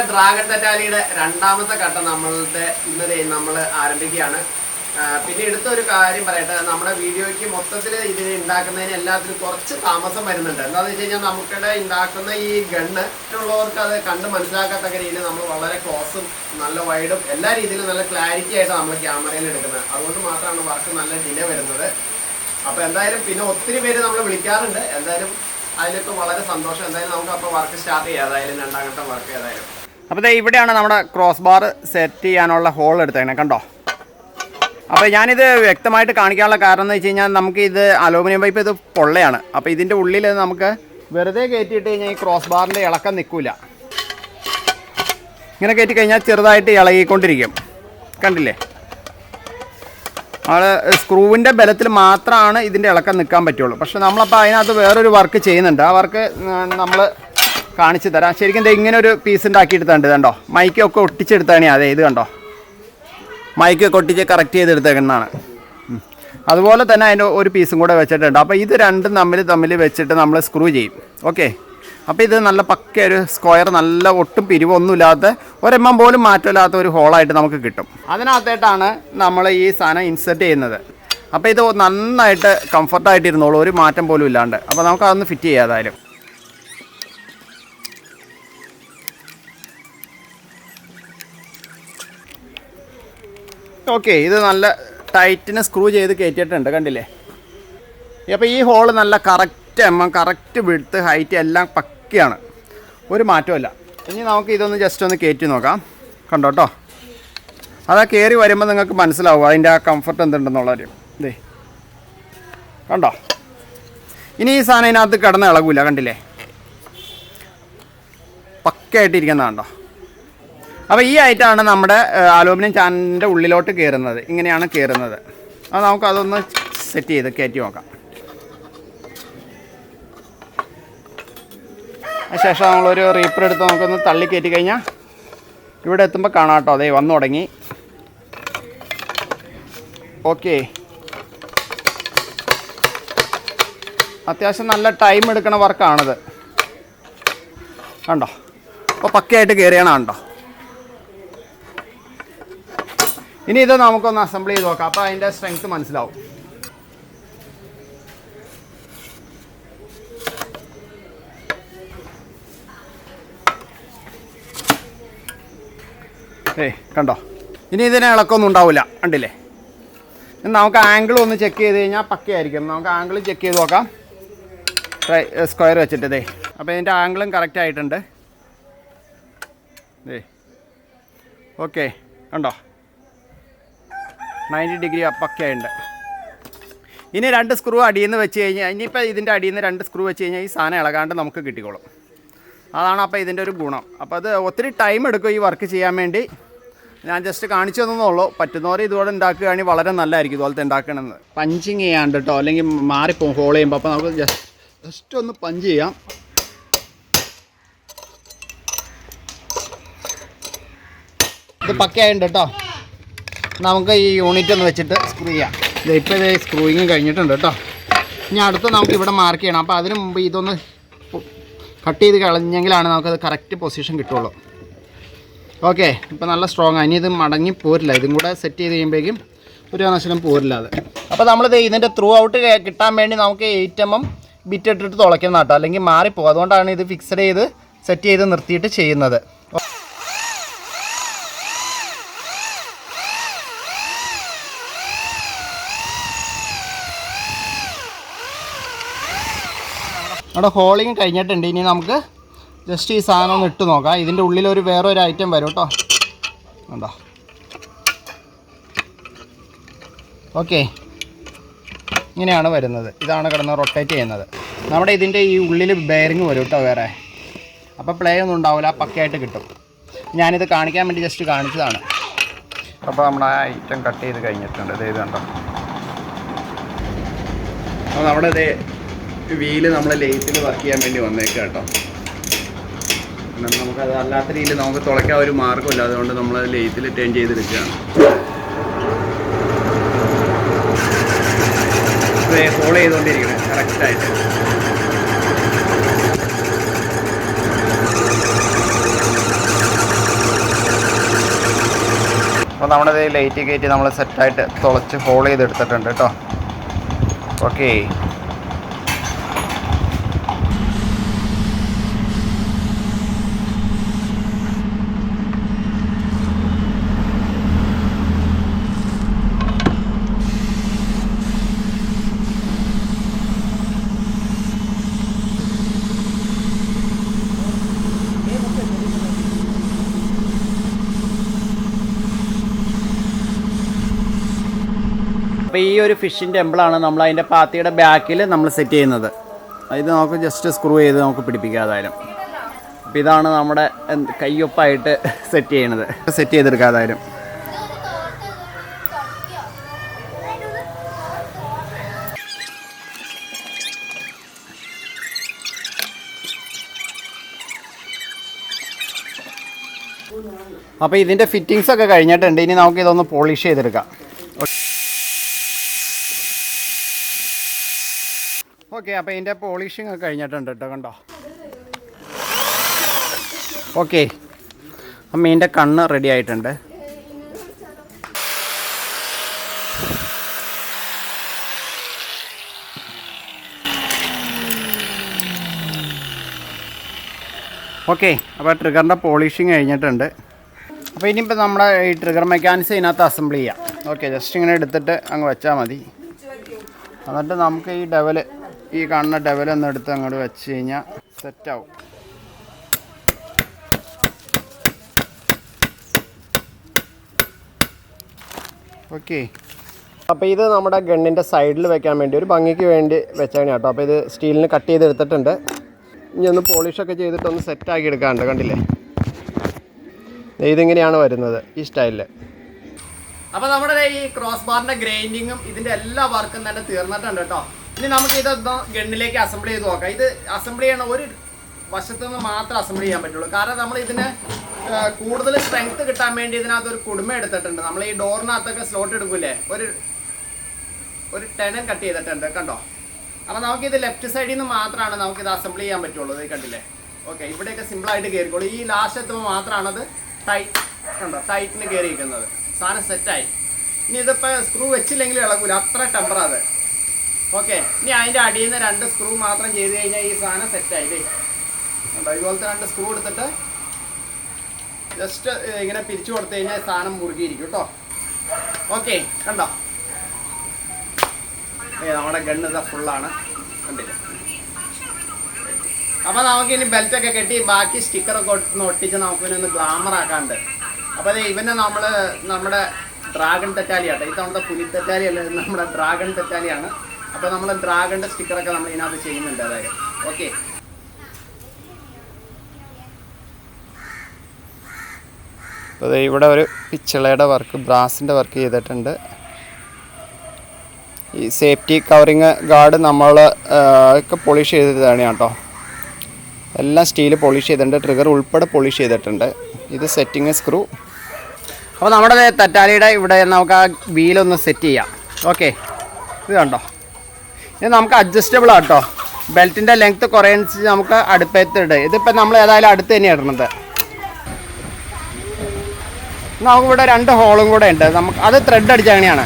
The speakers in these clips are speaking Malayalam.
നമ്മുടെ ഡ്രാഗൺ തെറ്റാലിയുടെ രണ്ടാമത്തെ ഘട്ടം നമ്മളുടെ ഇന്നലെ നമ്മൾ ആരംഭിക്കുകയാണ്. പിന്നെ എടുത്ത ഒരു കാര്യം പറയട്ടെ. നമ്മുടെ വീഡിയോയ്ക്ക് മൊത്തത്തിൽ ഇതിന് ഉണ്ടാക്കുന്നതിന് എല്ലാത്തിനും കുറച്ച് താമസം വരുന്നുണ്ട്. എന്താണെന്ന് വെച്ച് കഴിഞ്ഞാൽ നമുക്കിടെ ഉണ്ടാക്കുന്ന ഈ ഗണ്ണ് മറ്റുള്ളവർക്ക് അത് കണ്ട് മനസ്സിലാക്കാത്തക്ക രീതിയിൽ നമ്മൾ വളരെ ക്ലോസും നല്ല വൈഡും എല്ലാ രീതിയിലും നല്ല ക്ലാരിറ്റി ആയിട്ട് നമ്മൾ ക്യാമറയിൽ എടുക്കുന്നത്. അതുകൊണ്ട് മാത്രമാണ് വർക്ക് നല്ല ഡിലേ വരുന്നത്. അപ്പോൾ എന്തായാലും പിന്നെ ഒത്തിരി പേര് നമ്മൾ വിളിക്കാറുണ്ട്. എന്തായാലും അതിലിപ്പോൾ വളരെ സന്തോഷം. എന്തായാലും നമുക്ക് അപ്പോൾ വർക്ക് സ്റ്റാർട്ട് ചെയ്യാം. ഏതായാലും രണ്ടാം ഘട്ടം വർക്ക് ഏതായാലും. അപ്പോൾ ദേ ഇവിടെയാണ് നമ്മുടെ ക്രോസ് ബാർ സെറ്റ് ചെയ്യാനുള്ള ഹോൾ എടുത്തേക്കണേ കണ്ടോ? അപ്പോൾ ഞാനിത് വ്യക്തമായിട്ട് കാണിക്കാനുള്ള കാരണം എന്ന് വെച്ച് കഴിഞ്ഞാൽ നമുക്ക് ഇത് അലൂമിനിയം പൈപ്പ് ഇത് പൊള്ളയാണ്. അപ്പോൾ ഇതിന്റെ ഉള്ളിൽ നമുക്ക് വെറുതെ കയറ്റിയിട്ട് കഴിഞ്ഞാൽ ഈ ക്രോസ് ബാറിന്റെ ഇളക്കം നിൽക്കില്ല ഇങ്ങനെ കയറ്റി കഴിഞ്ഞാൽ ചെറുതായിട്ട് ഇളകിക്കൊണ്ടിരിക്കും. കണ്ടില്ലേ? നമ്മൾ സ്ക്രൂവിന്റെ ബലത്തിൽ മാത്രമാണ് ഇതിന്റെ ഇളക്കം നിൽക്കാൻ പറ്റുള്ളൂ. പക്ഷെ നമ്മളപ്പോൾ അതിനകത്ത് വേറൊരു വർക്ക് ചെയ്യുന്നുണ്ട്. ആ വർക്ക് നമ്മൾ കാണിച്ചു തരാം. ശരിക്കും ഇങ്ങനെ ഒരു പീസ് ഉണ്ടാക്കിയെടുത്തുണ്ട് കണ്ടോ? മൈക്കൊക്കെ ഒട്ടിച്ചെടുത്താണ് അതെ ഇത് കണ്ടോ? മൈക്കൊക്കെ ഒട്ടിച്ച് കറക്റ്റ് ചെയ്തെടുത്തേക്കുന്നതാണ്. അതുപോലെ തന്നെ അതിന്റെ ഒരു പീസും കൂടെ വെച്ചിട്ടുണ്ട്. അപ്പോൾ ഇത് രണ്ടും തമ്മിൽ തമ്മിൽ വെച്ചിട്ട് നമ്മൾ സ്ക്രൂ ചെയ്യും. ഓക്കെ അപ്പോൾ ഇത് നല്ല പക്ക ഒരു സ്ക്വയർ നല്ല ഒട്ടും പിരിവൊന്നുമില്ലാത്ത ഒരെണ്ണം പോലും മാറ്റമില്ലാത്ത ഒരു ഹോളായിട്ട് നമുക്ക് കിട്ടും. അതിനകത്തായിട്ടാണ് നമ്മൾ ഈ സാധനം ഇൻസെർട്ട് ചെയ്യുന്നത്. അപ്പോൾ ഇത് നന്നായിട്ട് കംഫർട്ടായിട്ട് ഇരുന്നോളൂ ഒരു മാറ്റം പോലും ഇല്ലാണ്ട്. അപ്പോൾ നമുക്ക് അതൊന്ന് ഫിറ്റ് ചെയ്യാം ഓക്കെ ഇത് നല്ല ടൈറ്റിന് സ്ക്രൂ ചെയ്ത് കയറ്റിയിട്ടുണ്ട് കണ്ടില്ലേ? അപ്പോൾ ഈ ഹോൾ നല്ല കറക്റ്റ് എമ്മ കറക്റ്റ് വിടുത്ത് ഹൈറ്റ് എല്ലാം പക്കയാണ്. ഒരു മാറ്റമില്ല ഇനി നമുക്ക് ഇതൊന്ന് ജസ്റ്റ് ഒന്ന് കയറ്റി നോക്കാം. കണ്ടോ കേട്ടോ അതാ കയറി വരുമ്പോൾ നിങ്ങൾക്ക് മനസ്സിലാവും അതിന്റെ ആ കംഫർട്ട് എന്തുണ്ടെന്നുള്ള കാര്യം ഇതേ. കണ്ടോ? ഇനി ഈ സാധനം ഇതിനകത്ത് കിടന്ന് ഇളകൂല കണ്ടില്ലേ? പക്കയായിട്ടിരിക്കുന്ന കണ്ടോ? അപ്പോൾ ഈ ആയിട്ടാണ് നമ്മുടെ അലൂമിനിയം ചാനലിന്റെ ഉള്ളിലോട്ട് കയറുന്നത് ഇങ്ങനെയാണ് കയറുന്നത് അത് നമുക്കതൊന്ന് സെറ്റ് ചെയ്ത് കയറ്റി നോക്കാം. അതിനുശേഷം നമ്മളൊരു റീപ്പർ എടുത്ത് നമുക്കൊന്ന് തള്ളി കയറ്റി കഴിഞ്ഞാൽ ഇവിടെ എത്തുമ്പോൾ കാണാം കേട്ടോ. അതേ വന്നു തുടങ്ങി. ഓക്കെ അത്യാവശ്യം നല്ല ടൈം എടുക്കണ വർക്കാണിത് കണ്ടോ? അപ്പോൾ പക്കയായിട്ട് കയറിയാണ് കണ്ടോ? ഇനി ഇത് നമുക്കൊന്ന് അസംബിൾ ചെയ്ത് നോക്കാം. അപ്പോൾ അതിന്റെ സ്ട്രെങ്ത് മനസ്സിലാവും. ഏയ് കണ്ടോ? ഇനി ഇതിന് ഇളക്കൊന്നും ഉണ്ടാവില്ല. കണ്ടില്ലേ? നമുക്ക് ആംഗിൾ ഒന്ന് ചെക്ക് ചെയ്ത് കഴിഞ്ഞാൽ പക്കയായിരിക്കും. നമുക്ക് ആംഗിൾ ചെക്ക് ചെയ്ത് നോക്കാം. സ്ക്വയർ വെച്ചിട്ട് ഇതേ അപ്പോൾ ഇതിന്റെ ആംഗിളും കറക്റ്റ് ആയിട്ടുണ്ട്. ദേ. ഓക്കെ കണ്ടോ? നയന്റി ഡിഗ്രി അപ്പൊക്കെയുണ്ട് ഇനി രണ്ട് സ്ക്രൂ അടിയിൽ നിന്ന് വെച്ച് കഴിഞ്ഞാൽ ഇനിയിപ്പോൾ ഇതിന്റെ അടിയിൽ നിന്ന് രണ്ട് സ്ക്രൂ വെച്ച് കഴിഞ്ഞാൽ ഈ സാധനം ഇളകാണ്ട് നമുക്ക് കിട്ടിക്കോളും. അതാണ് അപ്പോൾ ഇതിന്റെ ഒരു ഗുണം. അപ്പോൾ അത് ഒത്തിരി ടൈം എടുക്കും ഈ വർക്ക് ചെയ്യാൻ വേണ്ടി. ഞാൻ ജസ്റ്റ് കാണിച്ചു തന്നുള്ളൂ പറ്റുന്നവരെ ഇതുപോലെ ഉണ്ടാക്കുകയാണെങ്കിൽ വളരെ നല്ലതായിരിക്കും ഇതുപോലത്തെ ഉണ്ടാക്കണമെന്ന്. പഞ്ചിങ് ചെയ്യാണ്ട് കേട്ടോ അല്ലെങ്കിൽ മാറിപ്പോകും ഹോൾ ചെയ്യുമ്പോൾ അപ്പോൾ നമുക്ക് ജസ്റ്റ് ജസ്റ്റ് ഒന്ന് പഞ്ച് ചെയ്യാം. ഇത് പക്കയായിട്ടുണ്ട് കേട്ടോ നമുക്ക് ഈ യൂണിറ്റ് ഒന്ന് വെച്ചിട്ട് സ്ക്രൂ ചെയ്യാം. ഇപ്പോൾ ഇത് സ്ക്രൂയിങ് കഴിഞ്ഞിട്ടുണ്ട് കേട്ടോ. ഇനി അടുത്ത് നമുക്ക് ഇവിടെ മാർക്ക് ചെയ്യണം. അപ്പോൾ അതിന് മുമ്പ് ഇതൊന്ന് കട്ട് ചെയ്ത് കളഞ്ഞെങ്കിലാണ് നമുക്കത് കറക്റ്റ് പൊസിഷൻ കിട്ടുള്ളൂ. ഓക്കെ ഇപ്പോൾ നല്ല സ്ട്രോങ് ആണ് ഇനി ഇത് മടങ്ങി പോരില്ല. ഇതും കൂടെ സെറ്റ് ചെയ്ത് കഴിയുമ്പോഴേക്കും ഒരു നശനം പോരില്ല അത്. അപ്പോൾ നമ്മളിത് ഇതിന്റെ ത്രൂ ഔട്ട് കിട്ടാൻ വേണ്ടി നമുക്ക് എയ്റ്റ് എം എം ബിറ്റ് ഇട്ടിട്ട് തുളയ്ക്കുന്ന കേട്ടോ. അല്ലെങ്കിൽ മാറിപ്പോകും അതുകൊണ്ടാണ് ഇത് ഫിക്സഡ് ചെയ്ത് സെറ്റ് ചെയ്ത് നിർത്തിയിട്ട് ചെയ്യുന്നത്. നമ്മുടെ ഹോളിങ് കഴിഞ്ഞിട്ടുണ്ട്. ഇനി നമുക്ക് ജസ്റ്റ് ഈ സാധനം ഒന്ന് ഇട്ട് നോക്കാം. ഇതിന്റെ ഉള്ളിൽ ഒരു വേറെ ഒരു ഐറ്റം വരും കേട്ടോ. എന്താ ഓക്കെ ഇങ്ങനെയാണ് വരുന്നത്. ഇതാണ് കിടന്ന് റൊട്ടേറ്റ് ചെയ്യുന്നത്. നമ്മുടെ ഇതിന്റെ ഈ ഉള്ളിൽ ബെയറിങ് വരും കേട്ടോ വേറെ. അപ്പോൾ പ്ലേ ഒന്നും ഉണ്ടാവില്ല പക്കയായിട്ട് കിട്ടും. ഞാനിത് കാണിക്കാൻ വേണ്ടി ജസ്റ്റ് കാണിച്ചതാണ്. അപ്പോൾ നമ്മുടെ ആ ഐറ്റം കട്ട് ചെയ്ത് കഴിഞ്ഞിട്ടുണ്ട്. ഇത് കണ്ടോ? അപ്പോൾ നമ്മുടെ ഇത് വീൽ നമ്മൾ ലേറ്റിൽ വർക്ക് ചെയ്യാൻ വേണ്ടി വന്നേക്കാം കേട്ടോ നമുക്ക് നമുക്കത് അല്ലാത്ത രീതിയിൽ നമുക്ക് തുളയ്ക്കാൻ ഒരു മാർഗമില്ല അതുകൊണ്ട് നമ്മൾ അത് ലൈറ്റിൽ ടേൺ ചെയ്തെടുക്കുകയാണ്. ഫോളോ ചെയ്തുകൊണ്ടിരിക്കണേ കറക്റ്റായിട്ട് അപ്പോൾ നമ്മുടെ ലൈറ്റ് കയറ്റി നമ്മൾ സെറ്റായിട്ട് തുളച്ച് ഹോൾ ചെയ്തെടുത്തിട്ടുണ്ട് കേട്ടോ ഓക്കേ അപ്പോൾ ഈ ഒരു ഫിഷിന്റെ എംബിളാണ് നമ്മൾ അതിന്റെ പാത്തിയുടെ ബാക്കിൽ നമ്മൾ സെറ്റ് ചെയ്യുന്നത്. ഇത് നമുക്ക് ജസ്റ്റ് സ്ക്രൂ ചെയ്ത് നമുക്ക് പിടിപ്പിക്കാം പിടിപ്പിക്കാതായാലും അപ്പോൾ ഇതാണ് നമ്മുടെ കയ്യൊപ്പായിട്ട് സെറ്റ് ചെയ്യണത് സെറ്റ് ചെയ്തെടുക്കാതായാലും അപ്പോൾ ഇതിന്റെ ഫിറ്റിങ്സ് ഒക്കെ കഴിഞ്ഞിട്ടുണ്ട്. ഇനി നമുക്ക് ഇതൊന്ന് പോളിഷ് ചെയ്തെടുക്കാം. ഓക്കെ അപ്പോൾ ഇതിന്റെ പോളിഷിങ് ഒക്കെ കഴിഞ്ഞിട്ടുണ്ട് കേട്ടോ കണ്ടോ? ഓക്കെ മീന്റെ കണ്ണ് റെഡി ആയിട്ടുണ്ട്. ഓക്കെ അപ്പോൾ ട്രിഗറിന്റെ പോളിഷിങ് കഴിഞ്ഞിട്ടുണ്ട്. അപ്പോൾ ഇനിയിപ്പോൾ നമ്മുടെ ഈ ട്രിഗർ മെക്കാനിക്സ് ഇതിനകത്ത് അസംബിൾ ചെയ്യാം. ഓക്കെ ജസ്റ്റ് ഇങ്ങനെ എടുത്തിട്ട് അങ്ങ് വെച്ചാൽ മതി. എന്നിട്ട് നമുക്ക് ഈ ഡെവൽ ഈ കാണുന്ന ഡെവലൊന്ന് എടുത്ത് അങ്ങോട്ട് വെച്ച് കഴിഞ്ഞാൽ സെറ്റാവും ഓക്കെ അപ്പോൾ ഇത് നമ്മുടെ ഗണ്ണിന്റെ സൈഡിൽ വെക്കാൻ വേണ്ടി ഒരു ഭംഗിക്ക് വേണ്ടി വെച്ചാണ് കേട്ടോ. അപ്പോൾ ഇത് സ്റ്റീലിന് കട്ട് ചെയ്തെടുത്തിട്ടുണ്ട് ഇനി ഒന്ന് പോളിഷൊക്കെ ചെയ്തിട്ടൊന്ന് സെറ്റാക്കി എടുക്കാറുണ്ട് കണ്ടില്ലേ? ദേ ഇതിങ്ങനെയാണ് വരുന്നത് ഈ സ്റ്റൈലിൽ അപ്പോൾ നമ്മുടെ ഈ ക്രോസ് ബാറിന്റെ ഗ്രൈൻഡിങ്ങും ഇതിന്റെ എല്ലാ വർക്കും തന്നെ തീർന്നിട്ടുണ്ട് കേട്ടോ. ഇനി നമുക്ക് ഇത് ഗണ്ണിലേക്ക് അസംബിൾ ചെയ്ത് നോക്കാം. ഇത് അസംബിൾ ചെയ്യണ ഒരു വശത്തു നിന്ന് മാത്രം അസംബിൾ ചെയ്യാൻ പറ്റുള്ളൂ. കാരണം നമ്മൾ ഇതിന് കൂടുതൽ സ്ട്രെങ്ത് കിട്ടാൻ വേണ്ടി ഇതിനകത്ത് ഒരു കുടുമ എടുത്തിട്ടുണ്ട്. നമ്മൾ ഈ ഡോറിനകത്തൊക്കെ സ്ലോട്ട് എടുക്കൂലേ? ഒരു ഒരു ടെനൻ കട്ട് ചെയ്തിട്ടുണ്ട്. കണ്ടോ? അപ്പോൾ നമുക്കിത് ലെഫ്റ്റ് സൈഡിൽ നിന്ന് മാത്രമാണ് നമുക്കിത് അസംബിൾ ചെയ്യാൻ പറ്റുള്ളൂ. ഇത് കണ്ടില്ലേ? ഓക്കെ ഇവിടെയൊക്കെ സിമ്പിളായിട്ട് കയറിക്കോളൂ ഈ ലാസ്റ്റ് എത്തുമ്പോൾ മാത്രമാണത് ടൈറ്റ് കണ്ടോ? ടൈറ്റിന് കയറിയിരിക്കുന്നത് സാധനം സെറ്റായി ഇനി ഇതിപ്പോൾ സ്ക്രൂ വെച്ചില്ലെങ്കിൽ ഇളകൂല. അത്ര ടെമ്പർ അത്. ഓക്കെ ഇനി അതിന്റെ അടിയിൽ നിന്ന് രണ്ട് സ്ക്രൂ മാത്രം ചെയ്ത് കഴിഞ്ഞാൽ ഈ സാധനം സെറ്റായി കേട്ടോ കണ്ടോ ഇതുപോലത്തെ രണ്ട് സ്ക്രൂ എടുത്തിട്ട് ജസ്റ്റ് ഇങ്ങനെ പിരിച്ചു കൊടുത്തു കഴിഞ്ഞാൽ സാധനം മുറുകിയിരിക്കും കേട്ടോ ഓക്കെ കണ്ടോ? ഏ നമ്മുടെ ഗണ്ണ് ഇതാ ഫുള്ളാണ് കണ്ടില്ല? അപ്പോൾ നമുക്ക് ഇനി ബെൽറ്റൊക്കെ കെട്ടി ബാക്കി സ്റ്റിക്കറൊക്കെ ഒന്ന് ഒട്ടിച്ച് നമുക്ക് ഇനി ഒന്ന് ഗ്ലാമർ ആക്കാണ്ട് അപ്പോൾ അതെ ഇവനെ നമ്മൾ നമ്മുടെ ഡ്രാഗൺ തെറ്റാലിയാട്ടോ. ഇത്തവണത്തെ പുലി തെറ്റാലി അല്ല ഇത് നമ്മുടെ ഡ്രാഗൺ തെറ്റാലിയാണ്. അപ്പോൾ നമ്മൾ ഡ്രാഗണിന്റെ സ്റ്റിക്കറൊക്കെ നമ്മൾ ഇതിനകത്ത് ചെയ്യുന്നുണ്ട് അതായത്. ഓക്കെ അതെ ഇവിടെ ഒരു പിച്ചളയുടെ വർക്ക് ബ്രാസിന്റെ വർക്ക് ചെയ്തിട്ടുണ്ട്. ഈ സേഫ്റ്റി കവറിങ് ഗാർഡ് നമ്മൾ ഒക്കെ പോളിഷ് ചെയ്തതാണ് കേട്ടോ. എല്ലാം സ്റ്റീൽ പോളിഷ് ചെയ്തിട്ടുണ്ട് ട്രിഗർ ഉൾപ്പെടെ പോളിഷ് ചെയ്തിട്ടുണ്ട്. ഇത് സെറ്റിങ് സ്ക്രൂ അപ്പോൾ നമ്മുടെ തറ്റാലിയുടെ ഇവിടെ നമുക്ക് ആ വീലൊന്ന് സെറ്റ് ചെയ്യാം. ഓക്കെ ഇത് കണ്ടോ? ഇത് നമുക്ക് അഡ്ജസ്റ്റബിൾ ആട്ടോ. ബെൽറ്റിന്റെ ലെങ്ത്ത് കുറയനുസരിച്ച് നമുക്ക് അടുപ്പത്ത് ഇട് ഇതിപ്പോൾ നമ്മൾ ഏതായാലും അടുത്ത് തന്നെ ഇടുന്നത് നമുക്കിവിടെ രണ്ട് ഹോളും കൂടെ ഉണ്ട്. നമുക്ക് അത് ത്രെഡ് അടിച്ച അങ്ങനെയാണ്.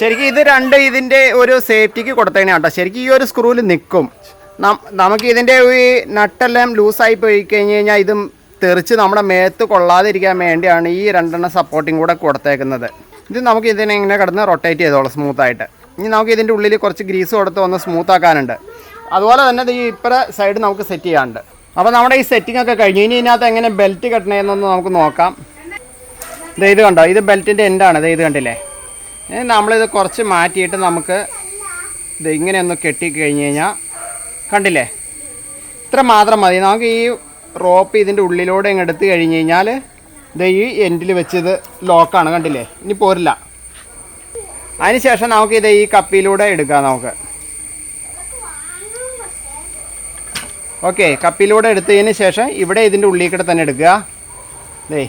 ശരിക്കും ഇത് രണ്ട് ഇതിന്റെ ഒരു സേഫ്റ്റിക്ക് കൊടുത്തതിനാണ് കേട്ടോ. ശരിക്കും ഈ ഒരു സ്ക്രൂവിൽ നിൽക്കും നമുക്ക് ഇതിന്റെ ഈ നട്ടെല്ലാം ലൂസായി പോയി കഴിഞ്ഞ് കഴിഞ്ഞാൽ ഇതും തെറിച്ച് നമ്മുടെ മേത്ത് കൊള്ളാതിരിക്കാൻ വേണ്ടിയാണ് ഈ രണ്ടെണ്ണം സപ്പോർട്ടിങ് കൂടെ കൊടുത്തേക്കുന്നത്. ഇത് നമുക്ക് ഇതിനെ ഇങ്ങനെ കിടന്ന് റൊട്ടേറ്റ് ചെയ്തോളാം സ്മൂത്തായിട്ട് ഇനി നമുക്ക് ഇതിന്റെ ഉള്ളിൽ കുറച്ച് ഗ്രീസ് കൊടുത്ത് ഒന്ന് സ്മൂത്ത് ആക്കാനുണ്ട്. അതുപോലെ തന്നെ ഈ ഇപ്പറ സൈഡ് നമുക്ക് സെറ്റ് ചെയ്യാനുണ്ട്. അപ്പോൾ നമ്മുടെ ഈ സെറ്റിംഗ് ഒക്കെ കഴിഞ്ഞു. ഇനി ഇതിനകത്ത് എങ്ങനെ ബെൽറ്റ് കെട്ടണമെന്നൊന്ന് നമുക്ക് നോക്കാം. ഇത് ഇത് കണ്ടോ? ഇത് ബെൽറ്റിന്റെ എൻഡാണ് ഇത് ഇത് കണ്ടില്ലേ? ഇനി നമ്മളിത് കുറച്ച് മാറ്റിയിട്ട് നമുക്ക് ഇത് ഇങ്ങനെ ഒന്ന് കെട്ടി കഴിഞ്ഞ് കഴിഞ്ഞാൽ കണ്ടില്ലേ? ഇത്ര മാത്രം മതി. നമുക്ക് ഈ റോപ്പ് ഇതിന്റെ ഉള്ളിലൂടെ ഇങ്ങ് എടുത്ത് കഴിഞ്ഞ് കഴിഞ്ഞാൽ ഇത് ഈ എൻഡിൽ വെച്ച് ഇത് ലോക്കാണ് കണ്ടില്ലേ? ഇനി പോരില്ല. അതിന് ശേഷം നമുക്ക് ഇത് ഈ കപ്പിയിലൂടെ എടുക്കാം നമുക്ക്. ഓക്കെ കപ്പിയിലൂടെ എടുത്തതിന് ശേഷം ഇവിടെ ഇതിന്റെ ഉള്ളിൽ കൂടെ തന്നെ എടുക്കുക. ദേ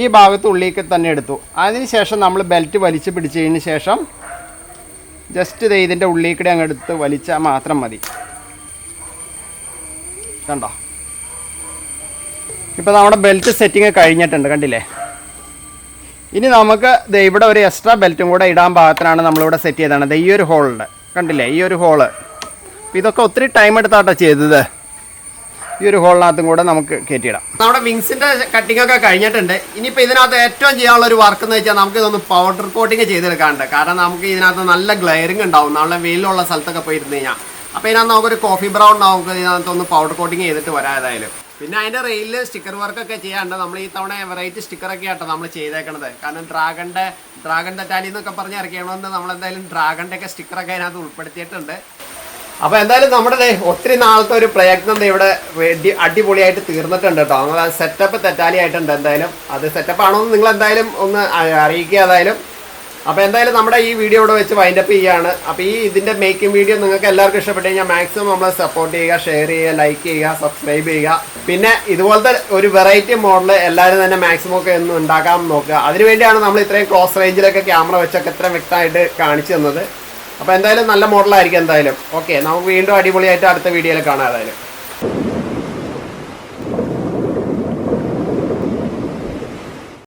ഈ ഭാഗത്ത് ഉള്ളിലേക്ക് തന്നെ എടുത്തു. അതിന് ശേഷം നമ്മൾ ബെൽറ്റ് വലിച്ച് പിടിച്ചതിന് ശേഷം ജസ്റ്റ് ദേ ഇതിന്റെ ഉള്ളിൽ കൂടെ അങ്ങ് എടുത്ത് വലിച്ചാൽ മാത്രം മതി. കണ്ടോ? ഇപ്പോൾ നമ്മുടെ ബെൽറ്റ് സെറ്റിങ് കഴിഞ്ഞിട്ടുണ്ട് കണ്ടില്ലേ? ഇനി നമുക്ക് ഇവിടെ ഒരു എക്സ്ട്രാ ബെൽറ്റും കൂടെ ഇടാൻ പാകത്തിനാണ് നമ്മളിവിടെ സെറ്റ് ചെയ്തതാണ്. ഈ ഒരു ഹോളുണ്ട് കണ്ടില്ലേ? ഈ ഒരു ഹോൾ ഇതൊക്കെ ഒത്തിരി ടൈം എടുത്താട്ടോ ചെയ്തത്. ഈ ഒരു ഹോളിനകത്തും കൂടെ നമുക്ക് കയറ്റിയിടാം. നമ്മുടെ വിങ്സിന്റെ കട്ടിങ്ങൊക്കെ കഴിഞ്ഞിട്ടുണ്ട്. ഇനിയിപ്പോൾ ഇതിനകത്ത് ഏറ്റവും ചെയ്യാനുള്ള ഒരു വർക്ക് എന്ന് വെച്ചാൽ നമുക്ക് ഇതൊന്ന് പൗഡർ കോട്ടിങ് ചെയ്തെടുക്കാനുണ്ട്. കാരണം നമുക്ക് ഇതിനകത്ത് നല്ല ഗ്ലെയറിംഗ് ഉണ്ടാവും. നല്ല വെയിലുള്ള സ്ഥലത്തൊക്കെ പോയി ഇരുന്ന് കഴിഞ്ഞാൽ അപ്പോൾ ഇതിനകത്ത് നമുക്കൊരു കോഫി ബ്രൗൺ നമുക്ക് ഇതിനകത്തൊന്ന് പൗഡർ കോട്ടിങ് ചെയ്തിട്ട് വരാം ഏതായാലും. പിന്നെ അതിന്റെ റെയിലിൽ സ്റ്റിക്കർ വർക്കൊക്കെ ചെയ്യാണ്ട് നമ്മൾ ഈ തവണ വെറൈറ്റി സ്റ്റിക്കറൊക്കെ ആട്ടോ നമ്മൾ ചെയ്തേക്കണത്. കാരണം ഡ്രാഗന്റെ ഡ്രാഗൺ തെറ്റാലി എന്നൊക്കെ പറഞ്ഞ് ഇറക്കിയണമെന്ന് നമ്മളെന്തായാലും ഡ്രാഗന്റെ ഒക്കെ സ്റ്റിക്കർ ഒക്കെ അതിനകത്ത് ഉൾപ്പെടുത്തിയിട്ടുണ്ട്. അപ്പൊ എന്തായാലും നമ്മുടെ ഒത്തിരി നാളത്തെ ഒരു പ്രയത്നം ഇവിടെ അടിപൊളിയായിട്ട് തീർന്നിട്ടുണ്ട് കേട്ടോ നമ്മൾ സെറ്റപ്പ് തെറ്റാലി ആയിട്ടുണ്ട് എന്തായാലും. അത് സെറ്റപ്പ് ആണോ എന്ന് നിങ്ങൾ എന്തായാലും ഒന്ന് അറിയിക്കുക ഏതായാലും അപ്പൊ എന്തായാലും നമ്മുടെ ഈ വീഡിയോ ഇവിടെ വെച്ച് വൈൻഡപ്പ് ചെയ്യാണ്. അപ്പോൾ ഈ ഇതിന്റെ മേക്കിംഗ് വീഡിയോ നിങ്ങൾക്ക് എല്ലാവർക്കും ഇഷ്ടപ്പെട്ടു കഴിഞ്ഞാൽ മാക്സിമം നമ്മളെ സപ്പോർട്ട് ചെയ്യുക ഷെയർ ചെയ്യുക ലൈക്ക് ചെയ്യുക സബ്സ്ക്രൈബ് ചെയ്യുക. പിന്നെ ഇതുപോലത്തെ ഒരു വെറൈറ്റി മോഡൽ എല്ലാവരും തന്നെ മാക്സിമം ഒക്കെ ഒന്ന് ഉണ്ടാക്കാൻ നോക്കുക. അതിനുവേണ്ടിയാണ് നമ്മൾ ഇത്രയും ക്ലോസ് റേഞ്ചിലൊക്കെ ക്യാമറ വെച്ചൊക്കെ ഇത്രയും വ്യക്തമായിട്ട് കാണിച്ചു തന്നത്. അപ്പോൾ എന്തായാലും നല്ല മോഡലായിരിക്കും എന്തായാലും. ഓക്കെ നമുക്ക് വീണ്ടും അടിപൊളിയായിട്ട് അടുത്ത വീഡിയോയിൽ കാണാം ഏതായാലും.